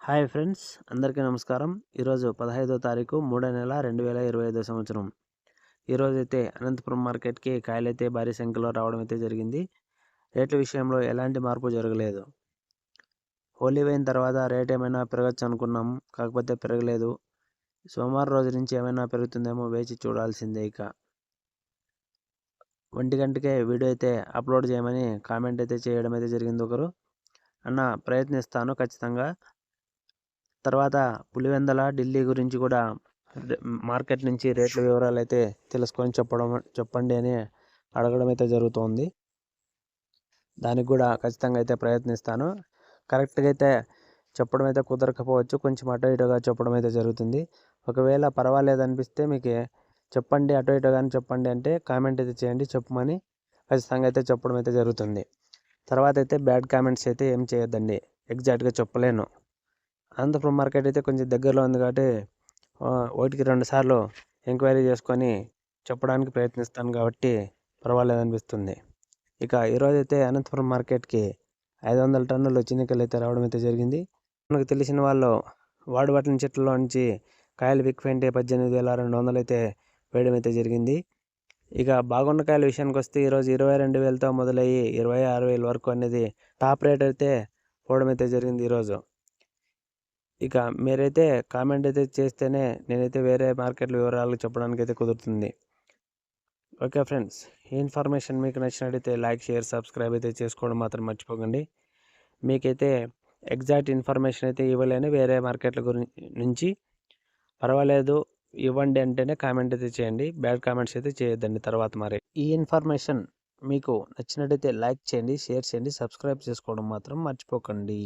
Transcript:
Hi friends అందరికీ నమస్కారం. ఈరోజు పదహైదో తారీఖు మూడో నెల రెండు వేల ఇరవై ఐదో సంవత్సరం. ఈరోజు అయితే అనంతపురం మార్కెట్కి కాయలైతే భారీ సంఖ్యలో రావడం అయితే జరిగింది. రేట్ల విషయంలో ఎలాంటి మార్పు జరగలేదు. హోలీ పోయిన తర్వాత రేట్ ఏమైనా పెరగచ్చు అనుకున్నాం కాకపోతే పెరగలేదు. సోమవారం రోజు నుంచి ఏమైనా పెరుగుతుందేమో వేచి చూడాల్సిందే ఇక. ఒంటి గంటకే వీడియో అయితే అప్లోడ్ చేయమని కామెంట్ అయితే చేయడం అయితే జరిగింది ఒకరు. అన్న ప్రయత్నిస్తాను ఖచ్చితంగా. తర్వాత పులివెందల ఢిల్లీ గురించి కూడా మార్కెట్ నుంచి రేట్ల వివరాలు అయితే తెలుసుకొని చెప్పడం చెప్పండి అని అడగడం అయితే జరుగుతోంది. దానికి కూడా ఖచ్చితంగా అయితే ప్రయత్నిస్తాను. కరెక్ట్గా అయితే చెప్పడం అయితే కుదరకపోవచ్చు. కొంచెం అటు ఇటుగా చెప్పడం అయితే జరుగుతుంది. ఒకవేళ పర్వాలేదు అనిపిస్తే మీకు చెప్పండి అటు ఇటు కానీ చెప్పండి అంటే కామెంట్ అయితే చేయండి చెప్పమని ఖచ్చితంగా అయితే చెప్పడం అయితే జరుగుతుంది. తర్వాత అయితే బ్యాడ్ కామెంట్స్ అయితే ఏం చేయొద్దండి. ఎగ్జాక్ట్గా చెప్పలేను. అనంతపురం మార్కెట్ అయితే కొంచెం దగ్గరలో ఉంది కాబట్టి ఒకటికి రెండు సార్లు ఎంక్వైరీ చేసుకొని చెప్పడానికి ప్రయత్నిస్తాను కాబట్టి పర్వాలేదు అనిపిస్తుంది. ఇక ఈరోజు అయితే అనంతపురం మార్కెట్కి ఐదు వందల టన్నులు చిన్నికలు అయితే రావడం అయితే జరిగింది. మనకు తెలిసిన వాళ్ళు వాడుబట్టిన చెట్లలో నుంచి కాయలు విక్కిపోయింటే పద్దెనిమిది వేల రెండు వందలు అయితే వేయడం అయితే జరిగింది. ఇక బాగున్న కాయల విషయానికి వస్తే ఈరోజు ఇరవై రెండు వేలతో మొదలయ్యి ఇరవై ఆరు వేల వరకు అనేది టాప్ రేట్ అయితే పోవడం అయితే జరిగింది ఈరోజు. ఇక మీరైతే కామెంట్ అయితే చేస్తేనే నేనైతే వేరే మార్కెట్ల వివరాలు చెప్పడానికి అయితే కుదురుతుంది. ఓకే ఫ్రెండ్స్ ఈ ఇన్ఫర్మేషన్ మీకు నచ్చినట్టయితే లైక్ షేర్ సబ్స్క్రైబ్ అయితే చేసుకోవడం మాత్రం మర్చిపోకండి. మీకైతే ఎగ్జాక్ట్ ఇన్ఫర్మేషన్ అయితే ఇవ్వలేని వేరే మార్కెట్ల గురించి నుంచి. పర్వాలేదు ఇవ్వండి అంటేనే కామెంట్ అయితే చేయండి. బ్యాడ్ కామెంట్స్ అయితే చేయొద్దండి తర్వాత మరి. ఈ ఇన్ఫర్మేషన్ మీకు నచ్చినట్టయితే లైక్ చేయండి షేర్ చేయండి సబ్స్క్రైబ్ చేసుకోవడం మాత్రం మర్చిపోకండి.